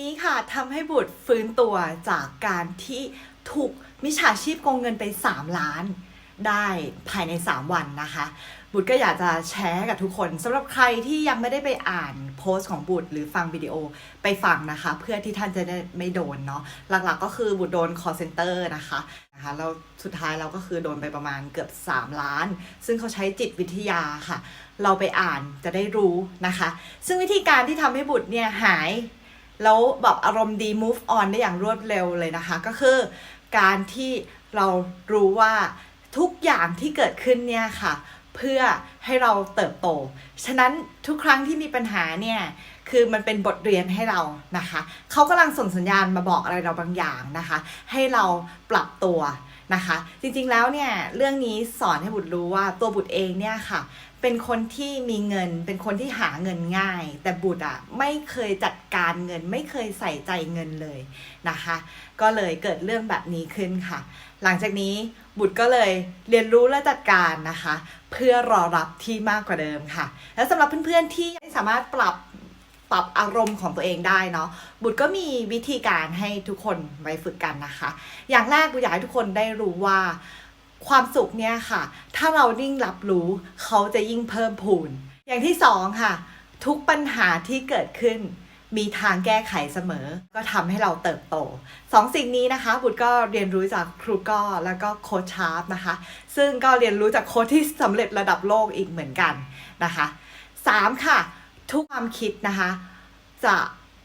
นี้ค่ะทำให้บุตรฟื้นตัวจากการที่ถูกมิจฉาชีพโกงเงินไป 3 ล้านได้ภายใน 3 วันนะคะ บุตรก็อยากจะแชร์กับทุกคนสำหรับใครที่ยังไม่ได้ไปอ่านโพสต์ของบุตรหรือฟังวิดีโอไปฟังนะคะ เพื่อที่ท่านจะได้ไม่โดนเนาะหลักๆก็คือบุตรโดน call center นะคะนะคะแล้วสุดท้ายเราก็คือโดนไปประมาณเกือบ 3 ล้าน ซึ่งเขาใช้จิตวิทยาค่ะ เราไปอ่านจะได้รู้นะคะ ซึ่งวิธีการที่ทำให้บุตรเนี่ยหาย แล้วแบบอารมณ์ดี move on ได้อย่างรวดเร็วเลยนะคะ ก็คือการที่เรารู้ว่าทุกอย่างที่เกิดขึ้นเนี่ยค่ะ เพื่อให้เราเติบโต ฉะนั้นทุกครั้งที่มีปัญหาเนี่ยคือมันเป็นบทเรียนให้เรานะคะ เขากำลังส่งสัญญาณมาบอกอะไรเราบางอย่างนะคะ ให้เราปรับตัวนะคะ จริงๆแล้วเนี่ยเรื่องนี้สอนให้บุตรรู้ว่าตัวบุตรเองเนี่ยค่ะ เป็นคนที่มีเงิน เป็นคนที่หาเงินง่าย แต่บุตรอะไม่เคยจัดการเงิน ไม่เคยใส่ใจเงินเลยนะคะ ก็เลยเกิดเรื่องแบบนี้ขึ้นค่ะ หลังจากนี้บุตรก็เลยเรียนรู้และจัดการนะคะ เพื่อรอรับที่มากกว่าเดิมค่ะ และสำหรับเพื่อนๆที่ไม่สามารถปรับปรับอารมณ์ของตัวเองได้เนาะ บุตรก็มีวิธีการให้ทุกคนไว้ฝึกกันนะคะ อย่างแรกบุตรอยากให้ทุกคนได้รู้ว่า ความสุขเนี่ยค่ะ ถ้าเรายิ่งรับรู้เขาจะยิ่งเพิ่มพูน อย่างที่สองค่ะ ทุกปัญหาที่เกิดขึ้น มีทางแก้ไขเสมอ ก็ทำให้เราเติบโตสองสิ่งนี้นะคะ บุตรก็เรียนรู้จากครูก้อแล้วก็โค้ชชาร์ปนะคะ ซึ่งก็เรียนรู้จากโค้ชที่สำเร็จระดับโลกอีกเหมือนกันนะคะสามค่ะ ทุกความคิดนะคะ จะ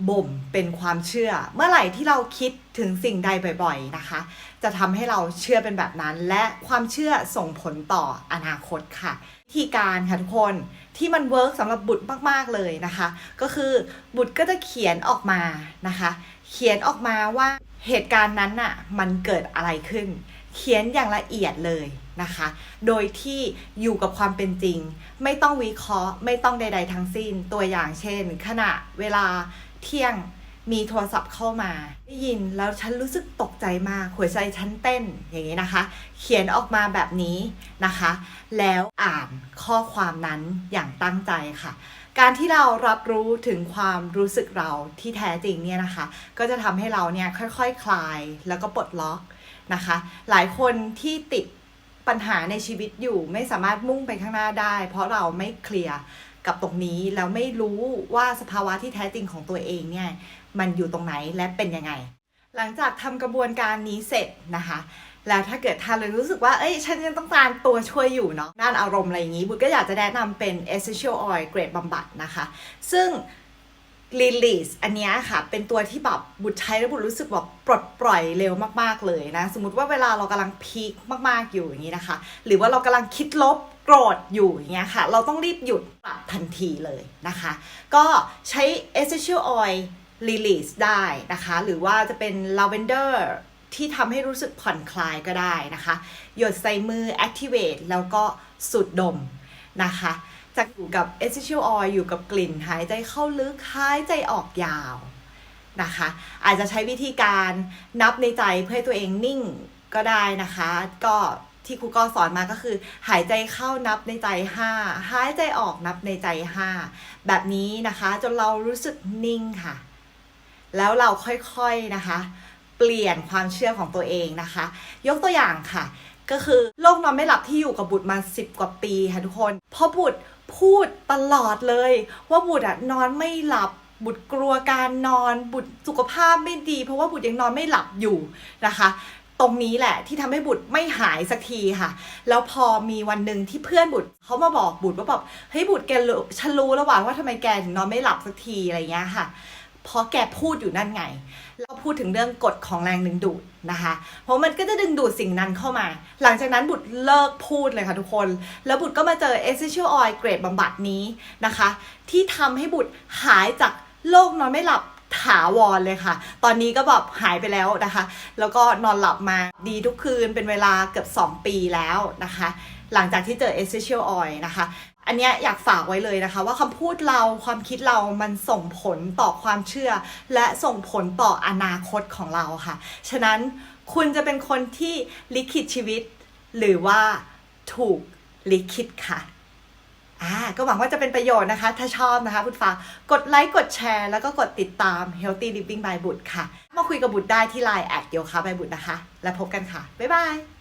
บ่มเป็นความเชื่อ เมื่อไหร่ที่เราคิดถึงสิ่งใดบ่อยๆนะคะ จะทำให้เราเชื่อเป็นแบบนั้น และความเชื่อส่งผลต่ออนาคตค่ะวิธีการค่ะทุกคนที่มันเวิร์กสำหรับบุตรมากๆเลยนะคะ ก็คือบุตรก็จะเขียนออกมานะคะ เขียนออกมาว่าเหตุการณ์นั้นน่ะมันเกิดอะไรขึ้น เขียนอย่างละเอียดเลยนะคะ โดยที่อยู่กับความเป็นจริง ไม่ต้องวิเคราะห์ ไม่ต้องใด ๆ ทั้งสิ้นตัวอย่างเช่น ขณะเวลา เที่ยงมีโทรศัพท์เข้ามาได้ยินแล้วฉันรู้สึกตกใจมากหัวใจฉันเต้นอย่างนี้นะคะ เขียนออกมาแบบนี้นะคะ แล้วอ่านข้อความนั้นอย่างตั้งใจค่ะ การที่เรารับรู้ถึงความรู้สึกเราที่แท้จริงเนี่ยนะคะ ก็จะทำให้เราเนี่ยค่อยๆคคลายแล้วก็ปลดล็อกนะคะ หลายคนที่ติดปัญหาในชีวิตอยู่ไม่สามารถมุ่งไปข้างหน้าได้ เพราะเราไม่เคลียร์ กับตรงนี้แล้วไม่รู้ว่าสภาวะที่แท้จริงของตัวเองเนี่ยมันอยู่ตรงไหนและเป็นยังไง หลังจากทำกระบวนการนี้เสร็จนะคะ แล้วถ้าเกิดท่านเลยรู้สึกว่า เอ้ย ฉันยังต้องการตัวช่วยอยู่เนาะด้านอารมณ์อะไรอย่างนี้ บุตก็อยากจะแนะนำเป็น essential oil เกรดบำบัดนะคะ ซึ่ง release อันนี้ค่ะ เป็นตัวที่แบบบุตรใช้แล้วบุตรรู้สึกแบบปลดปล่อยเร็วมากๆเลยนะ สมมติว่าเวลาเรากำลังพีคมากๆอยู่อย่างนี้นะคะ หรือว่าเรากำลังคิดลบ โกรธอยู่อย่างเงี้ยค่ะ เราต้องรีบหยุดปรับทันทีเลยนะคะ ก็ใช้ essential oil release ได้นะคะ หรือว่าจะเป็น lavender ที่ทำให้รู้สึกผ่อนคลายก็ได้นะคะ หยดใส่มือ activate แล้วก็สูดดมนะคะจะอยู่กับ essential oil อยู่กับกลิ่นหายใจเข้าลึกหายใจออกยาวนะคะ อาจจะใช้วิธีการนับในใจเพื่อให้ตัวเองนิ่งก็ได้นะคะ ก็ ที่ครูก็สอนมาก็คือ หายใจเข้านับในใจ 5 หายใจออกนับในใจ 5 แบบนี้นะคะ จนเรารู้สึกนิ่งค่ะ แล้วเราค่อยๆนะคะ เปลี่ยนความเชื่อของตัวเองนะคะ ยกตัวอย่างค่ะ ก็คือโรคนอนไม่หลับที่อยู่กับบุตรมาสิบกว่าปีค่ะทุกคนเพราะบุตรพูดตลอดเลย ว่าบุตรอะนอนไม่หลับบุตรกลัวการนอนบุตรสุขภาพไม่ดี เพราะว่าบุตรยังนอนไม่หลับอยู่นะคะ ตรงนี้แหละที่ทำให้บุตรไม่หายสักทีค่ะ แล้วพอมีวันหนึ่งที่เพื่อนบุตรเขามาบอกบุตรว่าแบบเฮ้ยบุตรแกรู้ฉันรู้แล้วว่าว่าทำไมแกถึงนอนไม่หลับสักทีอะไรเงี้ยค่ะเพราะแกพูดอยู่นั่นไงแล้วพูดถึงเรื่องกฎของแรงดึงดูดนะคะ เพราะมันก็จะดึงดูดสิ่งนั้นเข้ามา หลังจากนั้นบุตรเลิกพูดเลยค่ะทุกคน แล้วบุตรก็มาเจอ essential oil เกรดบำบัดนี้นะคะ ที่ทำให้บุตรหายจากโรคนอนไม่หลับ ถาวรเลยค่ะ ตอนนี้ก็แบบหายไปแล้วนะคะ แล้วก็นอนหลับมาดีทุกคืนเป็นเวลาเกือบ 2 ปีแล้วนะคะ หลังจากที่เจอ essential oil นะคะอันนี้อยากฝากไว้เลยนะคะ ว่าคำพูดเราความคิดเรามันส่งผลต่อความเชื่อ และส่งผลต่ออนาคตของเราค่ะ ฉะนั้นคุณจะเป็นคนที่ลิขิตชีวิต หรือว่าถูกลิขิตค่ะ อ่าก็หวังว่าจะเป็นประโยชน์นะคะ ถ้าชอบนะคะคุณฟังกดไลค์กดแชร์ แล้วก็กดติดตาม Healthy Living by บุตรค่ะ มาคุยกับบุตรได้ที่ Line แอดโยคะ by บุตรนะคะ แล้วพบกันค่ะ บ๊ายบาย